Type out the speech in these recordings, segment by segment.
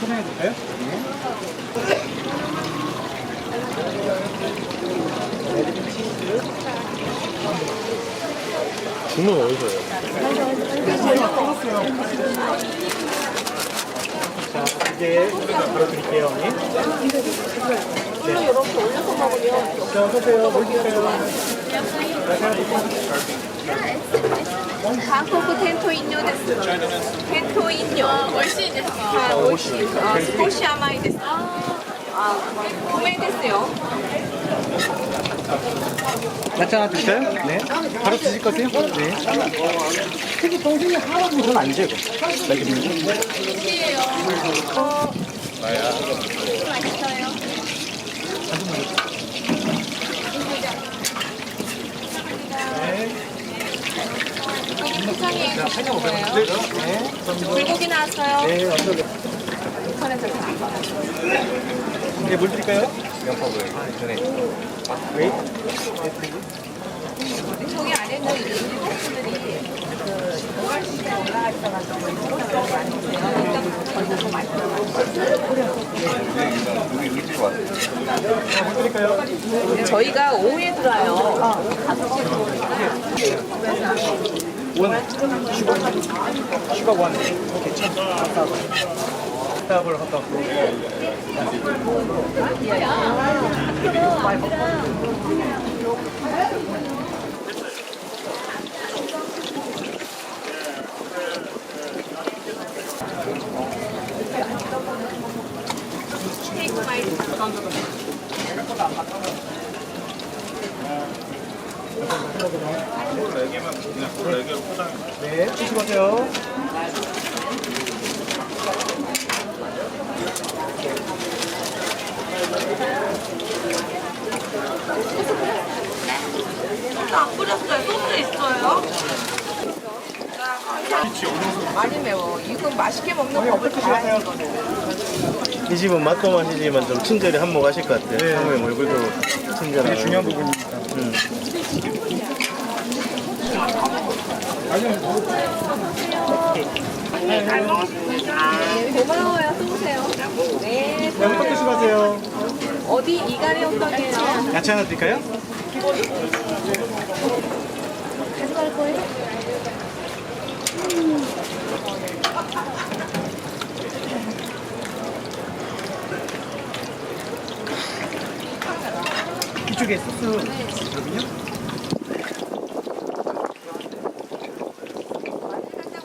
소개해줄까요? 주문 어디서요? 자, 이제 바로 드릴게요, 언니. 물로 이렇게 올려서 먹으면 자, 어서오세요. 뭘 드릴까요? 한국 텐토 인뇨 데스. 텐토 인뇨. 월시 데스. 아, 월시. 아, 스포시 아마이 데스. 아, 구매 데스요. 야채 하나 드릴까요? 네. 바로 드실 거세요? 네. 특히 동생이 하나도 전 아니죠, 이거? 나 기분이. 포장해 자, 주시는 거예요. 네. 불고기 나왔어요. 네, 거? 인터넷에서 네, 뭘 드릴까요? 양파고요. 아. 웨이? 저기 드릴까요? 근데 저희가 오후에 들어요. 원. 슈가. 슈가 원. 오케이, 참. 스타블 핫도그. 스테이크 마이 네, 조심하세요. 안 뿌렸어요. 소스 있어요? 많이 매워. 이건 맛있게 먹는 법을 봐야 이거는. 이 집은 맛도 맛이지만 좀 친절히 한몫하실 것 같아요. 네. 상호의 얼굴도 친절하고. 중요한 부분이니까. 음. 고마워요. 쏘세요. 네. 네, 호떡 조심하세요. 어디 이가리 호떡이에요? 야채 하나 드릴까요? 가져갈 거예요? 이쪽에 소스 있거든요.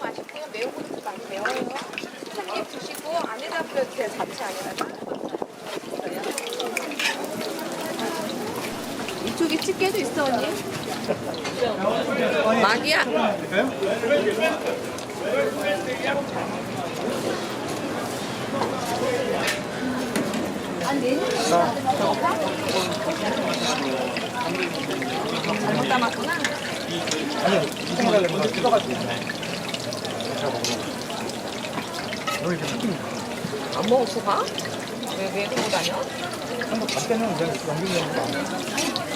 맛있고요. 매운 것도 많이 매워요. 한개 드시고 안에다 뿌려주세요. 잡채 집게도 있어 언니. 섞입니다. 안 먹을 수가? 왜, 왜 들고 다녀? 한번 밖에는 그냥 넘기면 돼. 자, 호떡 조심하세요.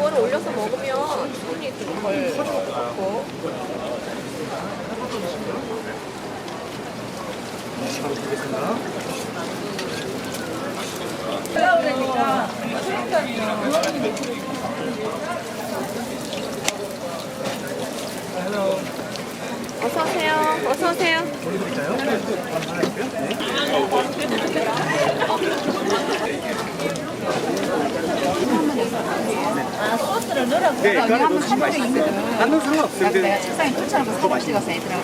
그거를 올려서 먹으면 손이 덜 좋고. 드리겠습니다. 어서 오세요. 어서 오세요. 머리 드릴까요? 하나 있고요. 네. 네, 여기 이거는 한번 사진 있거든. 나는 상관없어요. 근데 내가 책상에 쫓아가서 사진 찍어서 애들하고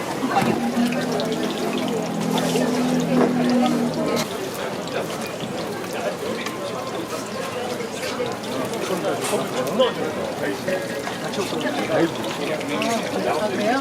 아, 그래요?